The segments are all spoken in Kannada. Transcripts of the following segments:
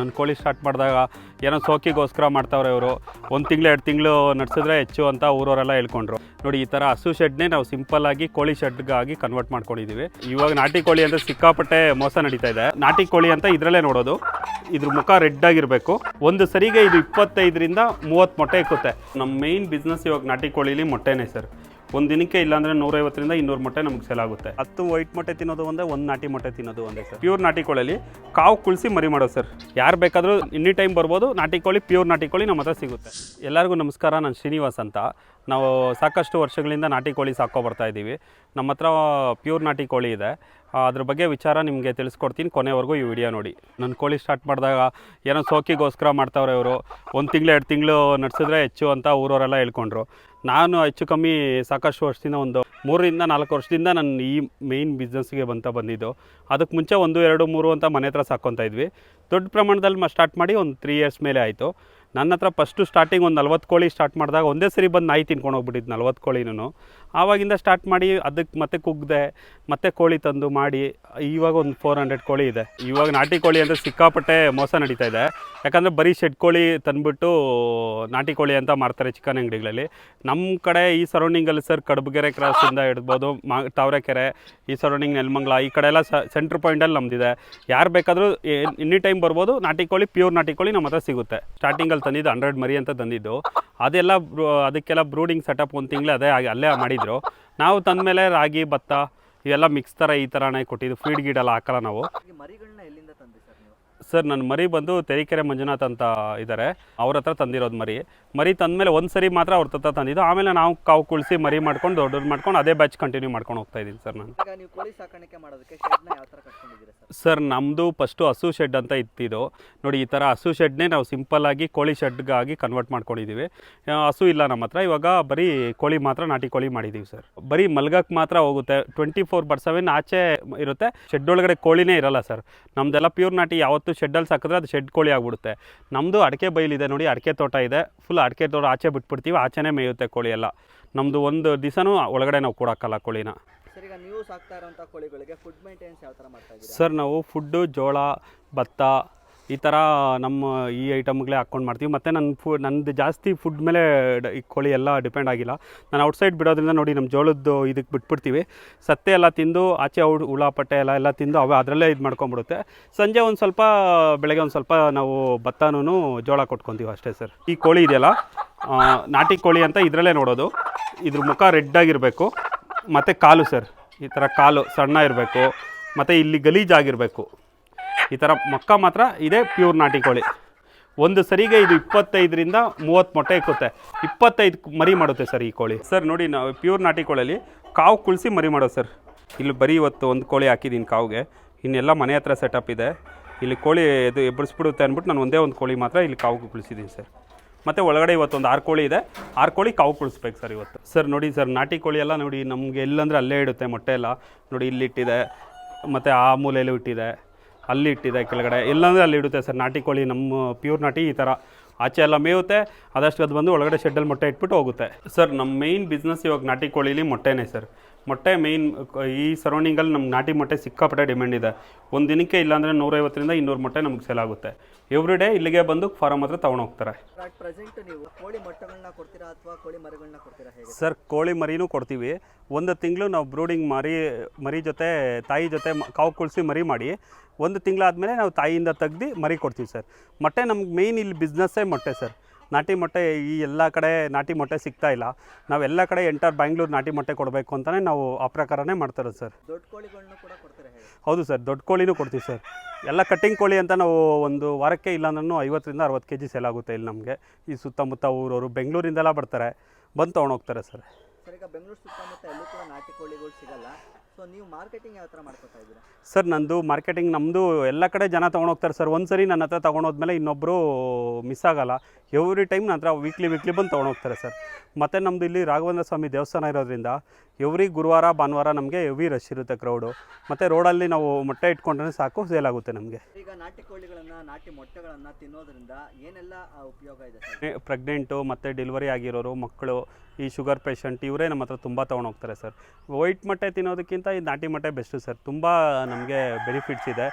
ನನ್ನ ಕೋಳಿ ಸ್ಟಾರ್ಟ್ ಮಾಡಿದಾಗ ಏನೋ ಸೋಕಿಗೋಸ್ಕರ ಮಾಡ್ತಾವ್ರೆ ಇವರು. ಒಂದು ತಿಂಗಳು, ಎರಡು ತಿಂಗಳು ನಡೆಸಿದ್ರೆ ಹೆಚ್ಚು ಅಂತ ಊರವರೆಲ್ಲ ಹೇಳ್ಕೊಂಡ್ರು. ನೋಡಿ, ಈ ಥರ ಹಸು ಶೆಡ್ನೇ ನಾವು ಸಿಂಪಲ್ಲಾಗಿ ಕೋಳಿ ಶೆಡ್ಗಾಗಿ ಕನ್ವರ್ಟ್ ಮಾಡ್ಕೊಂಡಿದ್ದೀವಿ ಇವಾಗ ನಾಟಿ ಕೋಳಿ ಅಂದರೆ ಸಿಕ್ಕಾಪಟ್ಟೆ ಮೋಸ ನಡೀತಾ ಇದೆ. ನಾಟಿ ಕೋಳಿ ಅಂತ ಇದರಲ್ಲೇ ನೋಡೋದು. ಇದ್ರ ಮುಖ ರೆಡ್ ಆಗಿರಬೇಕು. ಒಂದು ಸರಿಗೆ ಇದು ಇಪ್ಪತ್ತೈದರಿಂದ ಮೂವತ್ತು ಮೊಟ್ಟೆ ಇಕ್ಕುತ್ತೆ. ನಮ್ಮ ಮೇಯ್ನ್ ಬಿಸ್ನೆಸ್ ಇವಾಗ ನಾಟಿ ಕೋಳಿಲಿ ಮೊಟ್ಟೆನೇ ಸರ್ ಒಂದು ದಿನಕ್ಕೆ ಇಲ್ಲಾಂದ್ರೆ ನೂರೈವತ್ತರಿಂದ ಇನ್ನೂರು ಮೊಟ್ಟೆ ನಮಗೆ ಸೇಲ್ ಆಗುತ್ತೆ. ಹತ್ತು ವೈಟ್ ಮೊಟ್ಟೆ ತಿನ್ನೋದು ಒಂದೇ, ಒಂದು ನಾಟಿ ಮೊಟ್ಟೆ ತಿನ್ನೋದು ಒಂದೇ ಸರ್. ಪ್ಯೂರ್ ನಾಟಿ ಕೋಳಿಯಲ್ಲಿ ಕಾವು ಕುಳಿಸಿ ಮರಿ ಮಾಡೋದು ಸರ್. ಯಾರು ಬೇಕಾದರೂ ಎನಿ ಟೈಮ್ ಬರ್ಬೋದು, ನಾಟಿ ಕೋಳಿ ಪ್ಯೂರ್ ನಾಟಿ ಕೋಳಿ ನಮ್ಮ ಹತ್ರ ಸಿಗುತ್ತೆ. ಎಲ್ಲರಿಗೂ ನಮಸ್ಕಾರ, ನಾನು ಶ್ರೀನಿವಾಸ್ ಅಂತ. ನಾವು ಸಾಕಷ್ಟು ವರ್ಷಗಳಿಂದ ನಾಟಿ ಕೋಳಿ ಸಾಕೋ ಬರ್ತಾ ಇದ್ದೀವಿ. ನಮ್ಮ ಹತ್ರ ಪ್ಯೂರ್ ನಾಟಿ ಕೋಳಿ ಇದೆ. ಅದ್ರ ಬಗ್ಗೆ ವಿಚಾರ ನಿಮಗೆ ತಿಳಿಸ್ಕೊಡ್ತೀನಿ, ಕೊನೆವರೆಗೂ ಈ ವಿಡಿಯೋ ನೋಡಿ. ನನ್ನ ಕೋಳಿ ಸ್ಟಾರ್ಟ್ ಮಾಡಿದಾಗ ಏನೋ ಸೋಕಿಗೋಸ್ಕರ ಮಾಡ್ತಾವ್ರೆ ಇವರು. ಒಂದು ತಿಂಗಳು, ಎರಡು ತಿಂಗಳು ನಡೆಸಿದ್ರೆ ಹೆಚ್ಚು ಅಂತ ಊರವರೆಲ್ಲ ಹೇಳ್ಕೊಂಡ್ರು. ನಾನು ಹೆಚ್ಚು ಕಮ್ಮಿ ಸಾಕಷ್ಟು ವರ್ಷದಿಂದ ಒಂದು ಮೂರರಿಂದ ನಾಲ್ಕು ವರ್ಷದಿಂದ ನಾನು ಈ ಮೇಯ್ನ್ ಬಿಸ್ನೆಸ್ಗೆ ಬಂತ ಬಂದಿದ್ದು. ಅದಕ್ಕೆ ಮುಂಚೆ ಒಂದು, ಎರಡು, ಮೂರು ಅಂತ ಮನೆ ಹತ್ರ ಸಾಕ್ಕೊತಾ ಇದ್ವಿ. ದೊಡ್ಡ ಪ್ರಮಾಣದಲ್ಲಿ ಸ್ಟಾರ್ಟ್ ಮಾಡಿ ಒಂದು ತ್ರೀ ಇಯರ್ಸ್ ಮೇಲೆ ಆಯಿತು. ನನ್ನ ಹತ್ರ ಫಸ್ಟು ಸ್ಟಾರ್ಟಿಂಗ್ ಒಂದು ನಲ್ವತ್ತು ಕೋಳಿ ಸ್ಟಾರ್ಟ್ ಮಾಡಿದಾಗ ಒಂದೇ ಸರಿ ಬಂದು ನಾಯಿ ತಿನ್ಕೊಂಡು ಹೋಗ್ಬಿಟ್ಟಿದ್ದು ನಲ್ವತ್ತು ಕೋಳಿನೂ. ಆವಾಗಿಂದ ಸ್ಟಾರ್ಟ್ ಮಾಡಿ ಅದಕ್ಕೆ ಮತ್ತೆ ಕುಗ್ದೆ, ಮತ್ತೆ ಕೋಳಿ ತಂದು ಮಾಡಿ, ಇವಾಗ ಒಂದು ಫೋರ್ ಹಂಡ್ರೆಡ್ ಕೋಳಿ ಇದೆ. ಇವಾಗ ನಾಟಿ ಕೋಳಿ ಅಂದರೆ ಸಿಕ್ಕಾಪಟ್ಟೆ ಮೋಸ ನಡೀತಾ ಇದೆ. ಯಾಕಂದರೆ ಬರೀ ಶೆಡ್ ಕೋಳಿ ತಂದುಬಿಟ್ಟು ನಾಟಿ ಕೋಳಿ ಅಂತ ಮಾರ್ತಾರೆ ಚಿಕನ್ ಅಂಗಡಿಗಳಲ್ಲಿ. ನಮ್ಮ ಕಡೆ ಈ ಸರೌಂಡಿಂಗಲ್ಲಿ ಸರ್ ಕಡಬಗೆರೆ ಕ್ರಾಸಿಂದ ಇಡ್ಬೋದು ಮಾ, ತಾವರೆಕೆರೆ, ಈ ಸರೌಂಡಿಂಗ್ ನೆಲಮಂಗ್ಲ, ಈ ಕಡೆ ಎಲ್ಲ ಸೆಂಟ್ರ್ ಪಾಯಿಂಟಲ್ಲಿ ನಮ್ದಿದೆ. ಯಾರು ಬೇಕಾದರೂ ಎನಿ ಟೈಮ್ ಬರ್ಬೋದು, ನಾಟಿ ಕೋಳಿ ಪ್ಯೂರ್ ನಾಟಿ ಕೋಳಿ ನಮ್ಮ ಹತ್ರ ಸಿಗುತ್ತೆ ಸ್ಟಾರ್ಟಿಂಗಲ್ಲಿ ತಂದಿದ್ದು, ಹಂಡ್ರೆಡ್ ಮರಿ ಅಂತ ತಂದಿದ್ದು. ಅದೆಲ್ಲ ಅದಕ್ಕೆಲ್ಲ ಬ್ರೂಡಿಂಗ್ ಸೆಟಪ್ ಒಂದು ತಿಂಗಳು ಅದೇ ಅಲ್ಲೇ ಮಾಡಿದ್ರು. ನಾವು ತಂದ ಮೇಲೆ ರಾಗಿ, ಭತ್ತ, ಇವೆಲ್ಲ ಮಿಕ್ಸ್ ಥರ ಈ ಥರನೇ ಕೊಟ್ಟಿದ್ದು. ಫೀಡ್ ಗೀಡೆಲ್ಲ ಹಾಕಲ್ಲ ನಾವು. ಮರಿಗಳನ್ನ ಎಲ್ಲಿಂದ ತಂದೆ ಸರ್ ನನ್ನ ಮರಿ ಬಂದು ತೆರೀಕೆರೆ ಮಂಜುನಾಥ್ ಅಂತ ಇದ್ದಾರೆ ಅವ್ರ ಹತ್ರ ತಂದಿರೋದು ಮರಿ. ಮರಿ ತಂದಮೇಲೆ ಒಂದು ಸರಿ ಮಾತ್ರ ಅವ್ರ ಹತ್ರ ತಂದಿದ್ದು. ಆಮೇಲೆ ನಾವು ಕಾವು ಕುಳಿಸಿ ಮರಿ ಮಾಡ್ಕೊಂಡು ದೊಡ್ಡದು ಮಾಡ್ಕೊಂಡು ಅದೇ ಬ್ಯಾಚ್ ಕಂಟಿನ್ಯೂ ಮಾಡ್ಕೊಂಡು ಹೋಗ್ತಾ ಇದ್ದೀನಿ ಸರ್ ನಾನು. ಈಗ ನೀವು ಕೋಳಿ ಸಾಕಾಣಿಕೆ ಮಾಡೋದಕ್ಕೆ ಶೆಡ್ನ ಯಾವ ಥರ ಕಟ್ಕೊಂಡಿದ್ದೀರಾ ಸರ್? ಸರ್ ನಮ್ಮದು ಫಸ್ಟು ಹಸು ಶೆಡ್ ಅಂತ ಇತ್ತಿದ್ದು ನೋಡಿ ಈ ಥರ ಹಸು ಶೆಡ್ನೇ ನಾವು ಸಿಂಪಲ್ಲಾಗಿ ಆಗಿ ಕೋಳಿ ಶೆಡ್ಗಾಗಿ ಕನ್ವರ್ಟ್ ಮಾಡ್ಕೊಂಡಿದ್ದೀವಿ. ಆ, ಹಸು ಇಲ್ಲ ನಮ್ಮ ಹತ್ರ. ಇವಾಗ ಬರೀ ಕೋಳಿ ಮಾತ್ರ ನಾಟಿ ಕೋಳಿ ಮಾಡಿದ್ದೀವಿ ಸರ್. ಬರೀ ಮಲ್ಗಕ್ಕೆ ಮಾತ್ರ ಹೋಗುತ್ತೆ. ಟ್ವೆಂಟಿ ಫೋರ್ ಬರ್ ಸೆವೆನ್ ಆಚೆ ಇರುತ್ತೆ. ಶೆಡ್ ಒಳಗಡೆ ಕೋಳಿನೇ ಇರಲ್ಲ ಸರ್. ನಮ್ದೆಲ್ಲ ಪ್ಯೂರ್ ನಾಟಿ ಯಾವತ್ತು ಶೆಡ್ಡಲ್ಲಿ ಸಾಕಿದ್ರೆ ಅದು ಶೆಡ್ ಕೋಳಿ ಆಗಿಬಿಡುತ್ತೆ. ನಮ್ಮದು ಅಡಿಕೆ ಬೈಲಿದೆ ನೋಡಿ ಅಡಿಕೆ ತೋಟ ಇದೆ. ಫುಲ್ ಅಡಿಕೆ ತೋಟ ಆಚೆ ಬಿಟ್ಬಿಡ್ತೀವಿ ಆಚೆನೇ ಮೇಯುತ್ತೆ ಕೋಳಿ ಎಲ್ಲ. ನಮ್ಮದು ಒಂದು ದಿವಸನೂ ಒಳಗಡೆ ನಾವು ಕೊಡೋಕ್ಕಲ್ಲ ಕೋಳಿನ. ನೀವು ಸಾಕ್ತಾ ಇರೋಂಥ ಕೋಳಿಗಳಿಗೆ ಫುಡ್ ಮೇಂಟೆನೆನ್ಸ್ ಯಾವ ಥರ ಮಾಡ್ತಾ ಸರ್ ನಾವು ಫುಡ್ಡು ಜೋಳ ಭತ್ತ ಈ ಥರ ನಮ್ಮ ಈ ಐಟಮ್ಗಳೇ ಹಾಕ್ಕೊಂಡು ಮಾಡ್ತೀವಿ. ಮತ್ತು ನನ್ನ ಫು, ನಂದು ಜಾಸ್ತಿ ಫುಡ್ ಮೇಲೆ ಈ ಕೋಳಿ ಎಲ್ಲ ಡಿಪೆಂಡ್ ಆಗಿಲ್ಲ. ನಾನು ಔಟ್ಸೈಡ್ ಬಿಡೋದ್ರಿಂದ ನೋಡಿ ನಮ್ಮ ಜೋಳದ್ದು ಇದಕ್ಕೆ ಬಿಟ್ಬಿಡ್ತೀವಿ. ಸತ್ತೆ ಎಲ್ಲ ತಿಂದು, ಆಚೆ ಔ ಉಳ್ಳಾಪಟ್ಟೆ ಎಲ್ಲ ಎಲ್ಲ ತಿಂದು ಅವೆ ಅದರಲ್ಲೇ ಇದು ಮಾಡ್ಕೊಂಬಿಡುತ್ತೆ ಸಂಜೆ ಒಂದು ಸ್ವಲ್ಪ, ಬೆಳಗ್ಗೆ ಒಂದು ಸ್ವಲ್ಪ ನಾವು ಭತ್ತನೂ ಜೋಳ ಕೊಟ್ಕೊತೀವಿ ಅಷ್ಟೇ ಸರ್. ಈ ಕೋಳಿ ಇದೆಯಲ್ಲ ನಾಟಿ ಕೋಳಿ ಅಂತ ಇದರಲ್ಲೇ ನೋಡೋದು. ಇದ್ರ ಮುಖ ರೆಡ್ ಆಗಿರಬೇಕು. ಮತ್ತು ಕಾಲು ಸರ್, ಈ ಥರ ಕಾಲು ಸಣ್ಣ ಇರಬೇಕು. ಮತ್ತು ಇಲ್ಲಿ ಗಲೀಜಾಗಿರಬೇಕು. ಈ ಥರ ಮಕ್ಕ ಮಾತ್ರ ಇದೇ ಪ್ಯೂರ್ ನಾಟಿ ಕೋಳಿ. ಒಂದು ಸರಿಗೆ ಇದು ಇಪ್ಪತ್ತೈದರಿಂದ ಮೂವತ್ತು ಮೊಟ್ಟೆ ಇಕ್ಕುತ್ತೆ. ಇಪ್ಪತ್ತೈದು ಮರಿ ಮಾಡುತ್ತೆ ಸರ್ ಈ ಕೋಳಿ. ಸರ್ ನೋಡಿ ನಾವು ಪ್ಯೂರ್ ನಾಟಿ ಕೋಳಿಯಲ್ಲಿ ಕಾವು ಕುಳಿಸಿ ಮರಿ ಮಾಡೋದು ಸರ್. ಇಲ್ಲಿ ಬರೀ ಇವತ್ತು ಒಂದು ಕೋಳಿ ಹಾಕಿದ್ದೀನಿ ಕಾವಿಗೆ. ಇನ್ನೆಲ್ಲ ಮನೆ ಹತ್ರ ಸೆಟಪ್ ಇದೆ. ಇಲ್ಲಿ ಕೋಳಿ ಇದು ಎಬ್ಬರಿಸ್ಬಿಡುತ್ತೆ ಅಂದ್ಬಿಟ್ಟು ನಾನು ಒಂದೇ ಒಂದು ಕೋಳಿ ಮಾತ್ರ ಇಲ್ಲಿ ಕಾವು ಕುಳಿಸಿದ್ದೀನಿ ಸರ್. ಮತ್ತು ಒಳಗಡೆ ಇವತ್ತೊಂದು ಆರು ಕೋಳಿ ಇದೆ. ಆರು ಕೋಳಿ ಕಾವು ಕುಳಿಸ್ಬೇಕು ಸರ್ ಇವತ್ತು. ಸರ್ ನೋಡಿ ಸರ್ ನಾಟಿ ಕೋಳಿ ಎಲ್ಲ ನೋಡಿ ನಮಗೆ ಎಲ್ಲಂದ್ರೆ ಅಲ್ಲೇ ಇಡುತ್ತೆ ಮೊಟ್ಟೆ ಎಲ್ಲ. ನೋಡಿ ಇಲ್ಲಿ ಇಟ್ಟಿದೆ. ಮತ್ತು ಆ ಮೂಲೆಯಲ್ಲೂ ಇಟ್ಟಿದೆ. ಅಲ್ಲಿ ಇಟ್ಟಿದೆ ಕೆಳಗಡೆ. ಇಲ್ಲಾಂದರೆ ಅಲ್ಲಿ ಇಡುತ್ತೆ ಸರ್. ನಾಟಿ ಕೋಳಿ ನಮ್ಮ ಪ್ಯೂರ್ ನಾಟಿ ಈ ಥರ. ಆಚೆ ಎಲ್ಲ ಮೇಯುತ್ತೆ. ಅದಷ್ಟು ಅದು ಬಂದು ಒಳಗಡೆ ಶೆಡ್ಡಲ್ಲಿ ಮೊಟ್ಟೆ ಇಟ್ಬಿಟ್ಟು ಹೋಗುತ್ತೆ. ಸರ್, ನಮ್ಮ ಮೇಯ್ನ್ ಬಿಸ್ನೆಸ್ ಇವಾಗ ನಾಟಿ ಕೋಳಿಲಿ ಮೊಟ್ಟೆನೇ ಸರ್. ಮೊಟ್ಟೆ ಮೇಯ್ನ್ ಈ ಸರೌಂಡಿಂಗಲ್ಲಿ ನಮ್ಮ ನಾಟಿ ಮೊಟ್ಟೆ ಸಿಕ್ಕಾಪಟ್ಟೆ ಡಿಮ್ಯಾಂಡ್ ಇದೆ. ಒಂದು ದಿನಕ್ಕೆ ಇಲ್ಲಾಂದರೆ ನೂರೈವತ್ತರಿಂದ ಇನ್ನೂರು ಮೊಟ್ಟೆ ನಮಗೆ ಸೇಲ್ ಆಗುತ್ತೆ. ಎವ್ರಿ ಡೇ ಇಲ್ಲಿಗೆ ಬಂದು ಫಾರಂ ಹತ್ರ ತಗೊಂಡು ಹೋಗ್ತಾರೆ. ಪ್ರೆಸೆಂಟ್ ನೀವು ಕೋಳಿ ಮೊಟ್ಟೆಗಳನ್ನ ಕೊಡ್ತೀರಾ ಅಥವಾ ಕೋಳಿ ಮರಿಗಳನ್ನ ಕೊಡ್ತೀರಾ ಹೇಗೆ? ಸರ್ ಕೋಳಿ ಮರಿನೂ ಕೊಡ್ತೀವಿ. ಒಂದು ತಿಂಗಳು ನಾವು ಬ್ರೂಡಿಂಗ್ ಮರಿ ಮರಿ ಜೊತೆ ತಾಯಿ ಜೊತೆ ಮ- ಕಾವು ಕುಳಿಸಿ ಮರಿ ಮಾಡಿ ಒಂದು ತಿಂಗಳಾದಮೇಲೆ ನಾವು ತಾಯಿಯಿಂದ ತೆಗ್ದು ಮರಿ ಕೊಡ್ತೀವಿ ಸರ್ ಮೊಟ್ಟೆ ನಮ್ಗೆ ಮೇಯ್ನ್ ಇಲ್ಲಿ ಬಿಸ್ನೆಸ್ಸೇ ಮೊಟ್ಟೆ ಸರ್ ನಾಟಿ ಮೊಟ್ಟೆ ಈ ಎಲ್ಲ ಕಡೆ ನಾಟಿ ಮೊಟ್ಟೆ ಸಿಗ್ತಾ ಇಲ್ಲ. ನಾವೆಲ್ಲ ಕಡೆ ಎಂಟರ್ ಬ್ಯಾಂಗ್ಳೂರು ನಾಟಿ ಮೊಟ್ಟೆ ಕೊಡಬೇಕು ಅಂತಲೇ ನಾವು ಆ ಪ್ರಕಾರನೇ ಮಾಡ್ತಾರೋದು ಸರ್. ದೊಡ್ಡ ಕೋಳಿಗಳನ್ನೂ ಕೂಡ ಕೊಡ್ತಾರೆ ಹೌದು ಸರ್ ದೊಡ್ಡ ಕೋಳಿನೂ ಕೊಡ್ತೀವಿ ಸರ್. ಎಲ್ಲ ಕಟ್ಟಿಂಗ್ ಕೋಳಿ ಅಂತ ನಾವು ಒಂದು ವಾರಕ್ಕೆ ಇಲ್ಲಾಂದ್ರೂ ಐವತ್ತರಿಂದ ಅರವತ್ತು ಕೆ ಜಿ ಸೇಲ್ ಆಗುತ್ತೆ ಇಲ್ಲಿ ನಮಗೆ. ಈ ಸುತ್ತಮುತ್ತ ಊರವರು ಬೆಂಗಳೂರಿಂದೆಲ್ಲ ಬರ್ತಾರೆ. ಬಂದು ತೊಗೊಂಡೋಗ್ತಾರೆ ಸರ್. ಸರ್ ಈಗ ಬೆಂಗಳೂರು ಸುತ್ತಮುತ್ತ ಎಲ್ಲೂ ಕೂಡ ನಾಟಿ ಕೋಳಿಗಳು ಸಿಗಲ್ಲ. ಮಾರ್ಕೆಟಿಂಗ್ ಸರ್ ನಂದು ಮಾರ್ಕೆಟಿಂಗ್ ನಮ್ಮದು ಎಲ್ಲ ಕಡೆ ಜನ ತೊಗೊಂಡೋಗ್ತಾರೆ ಸರ್ ಒಂದು ಸರಿ ನನ್ನ ಹತ್ರ ತೊಗೊಂಡೋದ್ಮೇಲೆ ಇನ್ನೊಬ್ಬರು ಮಿಸ್ ಆಗಲ್ಲ. ಎವ್ರಿ ಟೈಮ್ ನನ್ನ ಹತ್ರ ವೀಕ್ಲಿ ವೀಕ್ಲಿ ಬಂದು ತೊಗೊಂಡೋಗ್ತಾರೆ ಸರ್ ಮತ್ತು ನಮ್ಮದು ಇಲ್ಲಿ ರಾಘವೇಂದ್ರ ಸ್ವಾಮಿ ದೇವಸ್ಥಾನ ಇರೋದ್ರಿಂದ ಎವ್ರಿ ಗುರುವಾರ ಭಾನುವಾರ ನಮಗೆ ಹೆವಿ ರಶ್ ಇರುತ್ತೆ ಕ್ರೌಡು ಮತ್ತು ರೋಡಲ್ಲಿ ನಾವು ಮೊಟ್ಟೆ ಇಟ್ಕೊಂಡ್ರೆ ಸಾಕು ಸೇಲ್ ಆಗುತ್ತೆ ನಮಗೆ. ಈಗ ನಾಟಿ ಕೋಳಿಗಳನ್ನ ನಾಟಿ ಮೊಟ್ಟೆಗಳನ್ನ ತಿನ್ನೋದ್ರಿಂದ ಏನೆಲ್ಲ ಉಪಯೋಗ ಇದೆ ಪ್ರೆಗ್ನೆಂಟು ಮತ್ತು ಡೆಲಿವರಿ ಆಗಿರೋರು ಮಕ್ಕಳು ಈ ಶುಗರ್ ಪೇಷಂಟ್ ಇವರೇ ನಮ್ಮ ಹತ್ರ ತುಂಬ ತೊಗೊಂಡೋಗ್ತಾರೆ ಸರ್. ವೈಟ್ ಮೊಟ್ಟೆ ತಿನ್ನೋದಕ್ಕಿಂತ ಈ ನಾಟಿ ಮೊಟ್ಟೆ ಬೆಸ್ಟು ಸರ್. ತುಂಬ ನಮಗೆ ಬೆನಿಫಿಟ್ಸ್ ಇದೆ.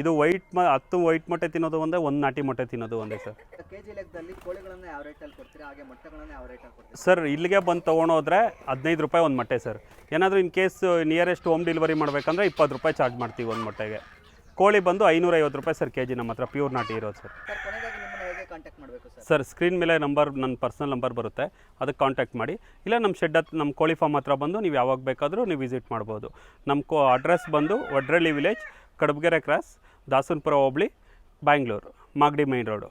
ಇದು ವೈಟ್ ಮ ಹತ್ತು ವೈಟ್ ಮೊಟ್ಟೆ ತಿನ್ನೋದು ಒಂದೇ ಒಂದು ನಾಟಿ ಮೊಟ್ಟೆ ತಿನ್ನೋದು ಒಂದೇ ಸರ್. ಕೆ ಜಿ ಲೆಕ್ಕದಲ್ಲಿ ಕೋಳಿಗಳನ್ನ ಯಾವ ರೇಟಲ್ಲಿ ಕೊಡ್ತೀರಾ? ಹಾಗೆ ಮೊಟ್ಟೆಗಳನ್ನ ಯಾವ ರೇಟಲ್ಲಿ ಕೊಡ್ತೀರಾ? ಸರ್ ಇಲ್ಲಿಗೆ ಬಂದು ತೊಗೊಂಡೋದ್ರೆ ಹದಿನೈದು ರೂಪಾಯಿ ಒಂದು ಮೊಟ್ಟೆ ಸರ್. ಏನಾದರೂ in case nearest home delivery ಮಾಡಬೇಕಂದ್ರೆ ಇಪ್ಪತ್ತು ರೂಪಾಯಿ ಚಾರ್ಜ್ ಮಾಡ್ತೀವಿ ಒಂದು ಮೊಟ್ಟೆಗೆ. ಕೋಳಿ ಬಂದು ಐನೂರೈವತ್ತು ರೂಪಾಯಿ ಸರ್ ಕೆ ಜಿ ನಮ್ಮ ಹತ್ರ ಪ್ಯೂರ್ ನಾಟಿ ಇರೋದು ಸರ್. ಕಾಂಟ್ಯಾಕ್ಟ್ ಮಾಡಬೇಕು ಸರ್. ಸ್ಕ್ರೀನ್ ಮೇಲೆ ನಂಬರ್ ನನ್ನ ಪರ್ಸನಲ್ ನಂಬರ್ ಬರುತ್ತೆ. ಅದಕ್ಕೆ ಕಾಂಟ್ಯಾಕ್ಟ್ ಮಾಡಿ. ಇಲ್ಲ, ನಮ್ಮ ಶೆಡ್ ಹತ್ರ ನಮ್ಮ ಕೋಳಿ ಫಾರ್ಮ್ ಹತ್ರ ಬಂದು ನೀವು ಯಾವಾಗ ಬೇಕಾದರೂ ನೀವು ವಿಸಿಟ್ ಮಾಡ್ಬೋದು. ನಮ್ಮ ಕೋ ಅಡ್ರೆಸ್ ಬಂದು ವಡ್ರಳ್ಳಿ ವಿಲೇಜ್ ಕಡಬಗೆರೆ ಕ್ರಾಸ್ ದಾಸನ್ಪುರ ಹೋಬಳಿ ಬ್ಯಾಂಗ್ಳೂರು ಮಾಗಡಿ ಮೈನ್ ರೋಡು